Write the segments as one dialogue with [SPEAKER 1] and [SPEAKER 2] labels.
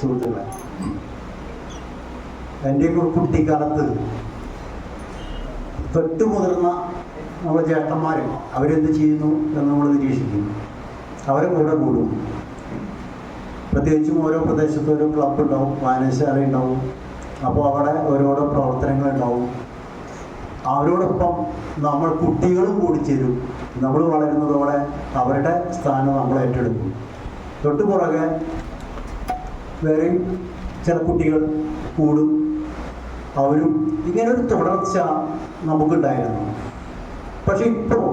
[SPEAKER 1] സുഹൃത്തുക്കളെ. എന്റെയൊക്കെ കുട്ടിക്കാലത്ത് തൊട്ട് മുതിർന്ന നമ്മുടെ ചേട്ടന്മാർ അവരെന്ത് ചെയ്യുന്നു എന്ന് നമ്മൾ നിരീക്ഷിക്കും അവരെ കൂടെ കൂടും. പ്രത്യേകിച്ചും ഓരോ പ്രദേശത്ത് ഓരോ ക്ലബ്ബ് ഉണ്ടാവും വായനശാല ഉണ്ടാവും. അപ്പോൾ അവിടെ ഓരോരോ പ്രവർത്തനങ്ങൾ ഉണ്ടാവും. അവരോടൊപ്പം നമ്മൾ കുട്ടികളും കൂടി ചേരും. നമ്മൾ വളരുന്നതോടെ അവരുടെ സ്ഥാനം നമ്മൾ ഏറ്റെടുക്കും. തൊട്ടു പുറകെ വേറെയും ചില കുട്ടികൾ കൂടും. അവരും ഇങ്ങനെ ഒരു തുടർച്ച നമുക്കുണ്ടായിരുന്നു. പക്ഷെ ഇപ്പോൾ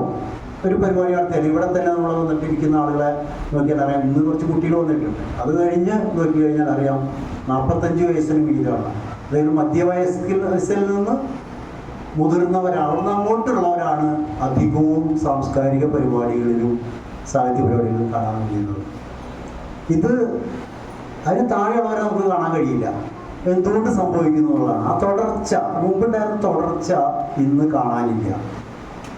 [SPEAKER 1] ഒരു പരിപാടി നടത്തിയാൽ ഇവിടെ തന്നെ നമ്മൾ വന്നിട്ടിരിക്കുന്ന ആളുകളെ നോക്കിയാൽ അറിയാം. ഇന്ന് കുറച്ച് കുട്ടികൾ വന്നിട്ടുണ്ട്. അത് കഴിഞ്ഞ് നോക്കി കഴിഞ്ഞാൽ അറിയാം നാൽപ്പത്തഞ്ച് വയസ്സിന് മീതാണ് അതായത് മധ്യവയസ്കിൽ വയസ്സിൽ നിന്ന് മുതിർന്നവരാണ് അങ്ങോട്ടുള്ളവരാണ് അധികവും സാംസ്കാരിക പരിപാടികളിലും സാഹിത്യ പരിപാടികളിലും കാണാൻ കഴിയുന്നത്. ഇത് അതിന് താഴെയുള്ളവരെ നമുക്ക് കാണാൻ കഴിയില്ല. എന്തുകൊണ്ട് സംഭവിക്കുന്നു എന്നുള്ളതാണ്. ആ തുടർച്ച മുമ്പുണ്ടായിരുന്ന തുടർച്ച ഇന്ന് കാണാനില്ല.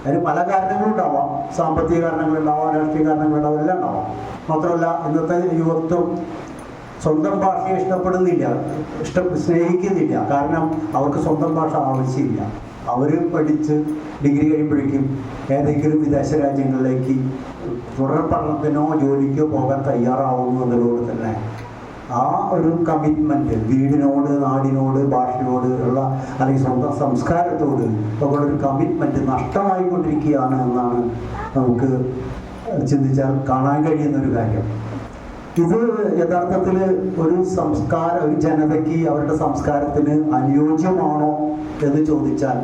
[SPEAKER 1] അതിന് പല കാരണങ്ങളുണ്ടാവാം സാമ്പത്തിക കാരണങ്ങളുണ്ടാവാം രാഷ്ട്രീയ കാരണങ്ങളുണ്ടാവാം എല്ലാം ഉണ്ടാവാം. മാത്രമല്ല ഇന്നത്തെ യുവത്വം സ്വന്തം ഭാഷയെ ഇഷ്ടപ്പെടുന്നില്ല ഇഷ്ട സ്നേഹിക്കുന്നില്ല. കാരണം അവർക്ക് സ്വന്തം ഭാഷ ആവശ്യമില്ല. അവർ പഠിച്ച് ഡിഗ്രി കഴിയുമ്പോഴേക്കും ഏതെങ്കിലും വിദേശ രാജ്യങ്ങളിലേക്ക് തുടർ പഠനത്തിനോ ജോലിക്കോ പോകാൻ തയ്യാറാവുന്നു എന്നതിനോട് തന്നെ ആ ഒരു കമ്മിറ്റ്മെന്റ് വീടിനോട് നാടിനോട് ഭാഷയോട് ഉള്ള അല്ലെങ്കിൽ സ്വന്തം സംസ്കാരത്തോട് ഒക്കെ ഒരു കമ്മിറ്റ്മെന്റ് നഷ്ടമായിക്കൊണ്ടിരിക്കുകയാണ് എന്നാണ് നമുക്ക് ചിന്തിച്ചാൽ കാണാൻ കഴിയുന്ന ഒരു കാര്യം. ഇത് യഥാർത്ഥത്തിൽ ഒരു സംസ്കാര ഒരു ജനതയ്ക്ക് അവരുടെ സംസ്കാരത്തിന് അനുയോജ്യമാണോ എന്ന് ചോദിച്ചാൽ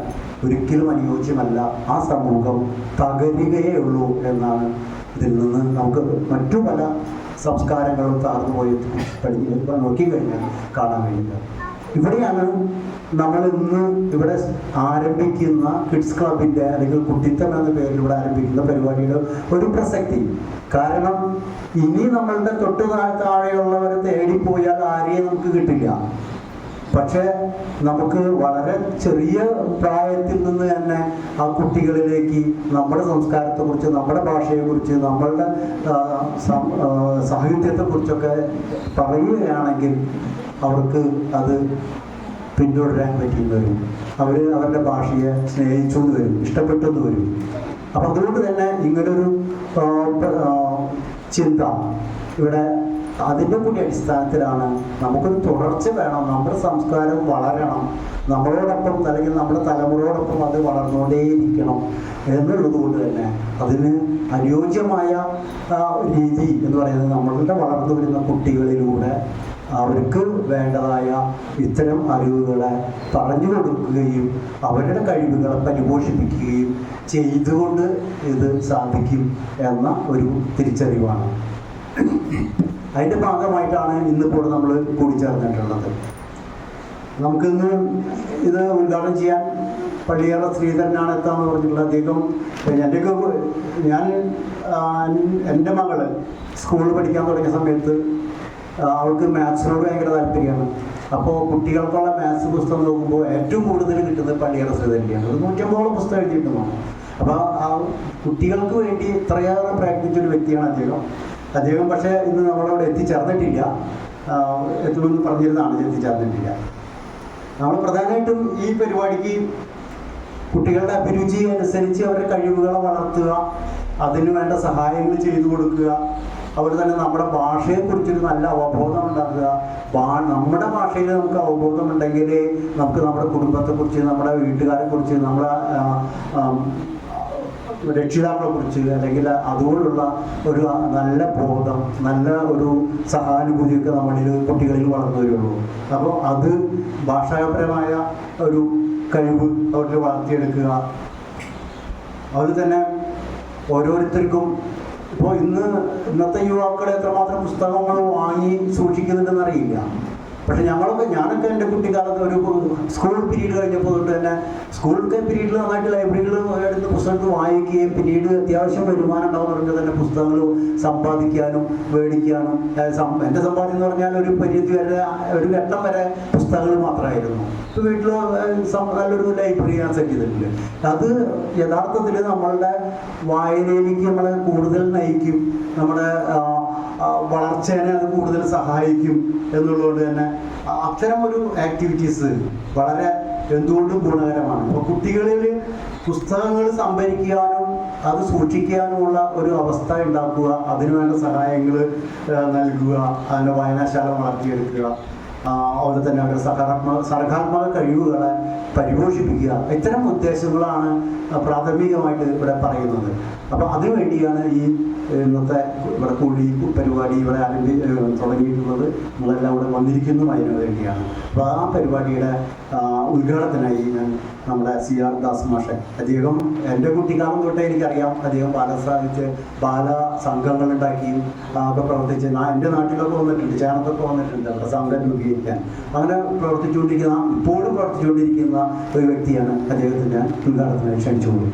[SPEAKER 1] ഒരിക്കലും അനുയോജ്യമല്ല. ആ സമൂഹം തകരുകയേ ഉള്ളൂ എന്നാണ് ഇതിൽ നിന്ന് നമുക്ക് മറ്റു പല സംസ്കാരങ്ങളും താഴ്ന്നു പോയി. പഠിച്ച് നോക്കിക്കഴിഞ്ഞാൽ കാണാൻ കഴിയുന്നത് ഇവിടെയാണ് നമ്മൾ ഇന്ന് ഇവിടെ ആരംഭിക്കുന്ന കിഡ്സ് ക്ലബിന്റെ അല്ലെങ്കിൽ കുട്ടിത്തം എന്ന പേരിൽ ഇവിടെ ആരംഭിക്കുന്ന പരിപാടിയുടെ ഒരു പ്രസക്തി. കാരണം ഇനി നമ്മളുടെ തൊട്ട് താഴെ താഴെയുള്ളവരെ തേടിപ്പോയാൽ ആരെയും നമുക്ക് കിട്ടില്ല. പക്ഷേ നമുക്ക് വളരെ ചെറിയ പ്രായത്തിൽ നിന്ന് തന്നെ ആ കുട്ടികളിലേക്ക് നമ്മുടെ സംസ്കാരത്തെക്കുറിച്ച് നമ്മുടെ ഭാഷയെക്കുറിച്ച് നമ്മളുടെ സാഹിത്യത്തെ കുറിച്ചൊക്കെ സാഹിത്യത്തെക്കുറിച്ചൊക്കെ പറയുകയാണെങ്കിൽ അവർക്ക് അത് പിന്തുടരാൻ പറ്റിയെന്ന് വരും. അവർ അവരുടെ ഭാഷയെ സ്നേഹിച്ചുകൊണ്ട് വരും ഇഷ്ടപ്പെട്ടെന്ന് വരും. അപ്പം അതുകൊണ്ട് തന്നെ ഇങ്ങനൊരു ചിന്ത ഇവിടെ അതിന്റെ കൂടി അടിസ്ഥാനത്തിലാണ് നമുക്കൊരു തുടർച്ച വേണം നമ്മുടെ സംസ്കാരം വളരണം നമ്മളോടൊപ്പം അല്ലെങ്കിൽ നമ്മുടെ തലമുറയോടൊപ്പം അത് വളർന്നുകൊണ്ടേയിരിക്കണം എന്നുള്ളത് കൊണ്ട് തന്നെ അതിന് അനുയോജ്യമായ രീതി എന്ന് പറയുന്നത് നമ്മളുടെ വളർന്നു വരുന്ന കുട്ടികളിലൂടെ അവർക്ക് വേണ്ടതായ ഇത്തരം അറിവുകളെ പറഞ്ഞു കൊടുക്കുകയും അവരുടെ കഴിവുകളെ പരിപോഷിപ്പിക്കുകയും ചെയ്തുകൊണ്ട് ഇത് സാധിക്കും എന്ന ഒരു തിരിച്ചറിവാണ്. അതിന്റെ ഭാഗമായിട്ടാണ് ഇന്നിപ്പോൾ നമ്മൾ കൂടിച്ചേർന്നിട്ടുള്ളത്. നമുക്കിന്ന് ഇത് ഉദ്ഘാടനം ചെയ്യാൻ പള്ളിയേറെ ശ്രീധരനാണ് എത്താന്ന് പറഞ്ഞിട്ടുള്ളത് അദ്ദേഹം എന്റെയൊക്കെ ഞാൻ എന്റെ മകൾ സ്കൂളിൽ പഠിക്കാൻ തുടങ്ങിയ സമയത്ത് അവൾക്ക് മാത്സിനോട് ഭയങ്കര താല്പര്യമാണ്. അപ്പോൾ കുട്ടികൾക്കുള്ള മാത്സ് പുസ്തകം നോക്കുമ്പോൾ ഏറ്റവും കൂടുതൽ കിട്ടുന്നത് പള്ളിയേറെ ശ്രീധരന്റെയാണ്. ഒരു നൂറ്റമ്പതോളം പുസ്തകം എഴുതിയിട്ടുണ്ടാവും അപ്പോൾ ആ കുട്ടികൾക്ക് വേണ്ടി ഇത്രയേറെ പ്രയത്നിച്ച ഒരു വ്യക്തിയാണ് അദ്ദേഹം. അദ്ദേഹം പക്ഷേ ഇന്ന് നമ്മളവിടെ എത്തിച്ചേർന്നിട്ടില്ല. എത്തുമെന്ന് പറഞ്ഞിരുന്നതാണ് എത്തിച്ചേർന്നിട്ടില്ല. നമ്മൾ പ്രധാനമായിട്ടും ഈ പരിപാടിക്ക് കുട്ടികളുടെ അഭിരുചി അനുസരിച്ച് അവരുടെ കഴിവുകളെ വളർത്തുക അതിന് വേണ്ട സഹായങ്ങൾ ചെയ്തു കൊടുക്കുക അവർ തന്നെ നമ്മുടെ ഭാഷയെക്കുറിച്ചൊരു നല്ല അവബോധം ഉണ്ടാക്കുക. നമ്മുടെ ഭാഷയിൽ നമുക്ക് അവബോധം ഉണ്ടെങ്കിൽ നമുക്ക് നമ്മുടെ കുടുംബത്തെക്കുറിച്ച് നമ്മുടെ വീട്ടുകാരെക്കുറിച്ച് നമ്മുടെ രക്ഷിതാക്കളെ കുറിച്ച് അല്ലെങ്കിൽ അതുപോലുള്ള ഒരു നല്ല ബോധം നല്ല ഒരു സഹാനുഭൂതിയൊക്കെ നമ്മളിൽ കുട്ടികളിൽ വളർന്നു വരുള്ളൂ അപ്പോൾ അത് ഭാഷാപരമായ ഒരു കഴിവ് അവരിൽ വളർത്തിയെടുക്കുക. അതുപോലെ തന്നെ ഓരോരുത്തർക്കും ഇപ്പോൾ ഇന്ന് ഇന്നത്തെ യുവാക്കൾ എത്രമാത്രം പുസ്തകങ്ങൾ വാങ്ങി സൂക്ഷിക്കുന്നുണ്ടെന്ന് അറിയില്ല. പക്ഷെ ഞങ്ങളൊക്കെ ഞാനൊക്കെ എന്റെ കുട്ടിക്കാലത്ത് ഒരു സ്കൂൾ പീരീഡ് കഴിഞ്ഞപ്പോൾ തൊട്ട് തന്നെ സ്കൂളിലത്തെ പീരീഡിൽ നന്നായിട്ട് ലൈബ്രറികൾ എടുത്ത് പുസ്തകങ്ങൾ വായിക്കുകയും പിന്നീട് അത്യാവശ്യം വരുമാനം ഉണ്ടാവുന്നവർക്ക് തന്നെ പുസ്തകങ്ങൾ സമ്പാദിക്കാനും മേടിക്കാനും എന്റെ സമ്പാദ്യം എന്ന് പറഞ്ഞാൽ ഒരു പരിധി വരെ ഒരു ഘട്ടം വരെ പുസ്തകങ്ങൾ മാത്രമായിരുന്നു. ഇപ്പോൾ വീട്ടിൽ നല്ലൊരു ലൈബ്രറി ഞാൻ സെറ്റ് ചെയ്തിട്ടുണ്ട്. അത് യഥാർത്ഥത്തിൽ നമ്മളുടെ വായനയിലേക്ക് നമ്മളെ കൂടുതൽ നയിക്കും. നമ്മുടെ വളർച്ചേനെ അത് കൂടുതൽ സഹായിക്കും എന്നുള്ളതുകൊണ്ട് തന്നെ അത്തരം ഒരു ആക്ടിവിറ്റീസ് വളരെ എന്തുകൊണ്ടും ഗുണകരമാണ്. അപ്പോൾ കുട്ടികളിൽ പുസ്തകങ്ങൾ സംഭരിക്കാനും അത് സൂക്ഷിക്കാനുമുള്ള ഒരു അവസ്ഥ ഉണ്ടാക്കുക അതിനുവേണ്ട സഹായങ്ങൾ നൽകുക അതിന്റെ വായനാശാല വളർത്തിയെടുക്കുക അതുപോലെ തന്നെ അവരുടെ സകാരാത്മക സർഗാത്മക കഴിവുകളെ പരിപോഷിപ്പിക്കുക. ഇത്തരം ഉദ്ദേശങ്ങളാണ് പ്രാഥമികമായിട്ട് ഇവിടെ പറയുന്നത്. അപ്പോൾ അതിനുവേണ്ടിയാണ് ഈ ഇന്നത്തെ ഇവിടെ കൂടി പരിപാടി ഇവിടെ ആരംഭി തുടങ്ങിയിട്ടുള്ളത്. നിങ്ങളെല്ലാം ഇവിടെ വന്നിരിക്കുന്നതും അതിനു വേണ്ടിയാണ് അപ്പോൾ ആ പരിപാടിയുടെ ഉദ്ഘാടനത്തിനായി ഞാൻ നമ്മുടെ സി ആർ ദാസ് മാഷെ. അദ്ദേഹം എന്റെ കുട്ടിക്കാലം തൊട്ടേ എനിക്കറിയാം. അദ്ദേഹം ബാലസാഹിത്യ ബാല ആ, ഒക്കെ പ്രവർത്തിച്ച്. എന്റെ നാട്ടിലൊക്കെ വന്നിട്ടുണ്ട് ചേർന്നൊക്കെ വന്നിട്ടുണ്ട്. അവിടെ സംഘം രൂപീകരിക്കാൻ. അങ്ങനെ പ്രവർത്തിച്ചുകൊണ്ടിരിക്കുന്ന ഇപ്പോഴും പ്രവർത്തിച്ചുകൊണ്ടിരിക്കുന്ന ഒരു വ്യക്തിയാണ് അദ്ദേഹത്തിന് ഉദ്ഘാടനത്തിനായി ക്ഷണിച്ചുകൊള്ളു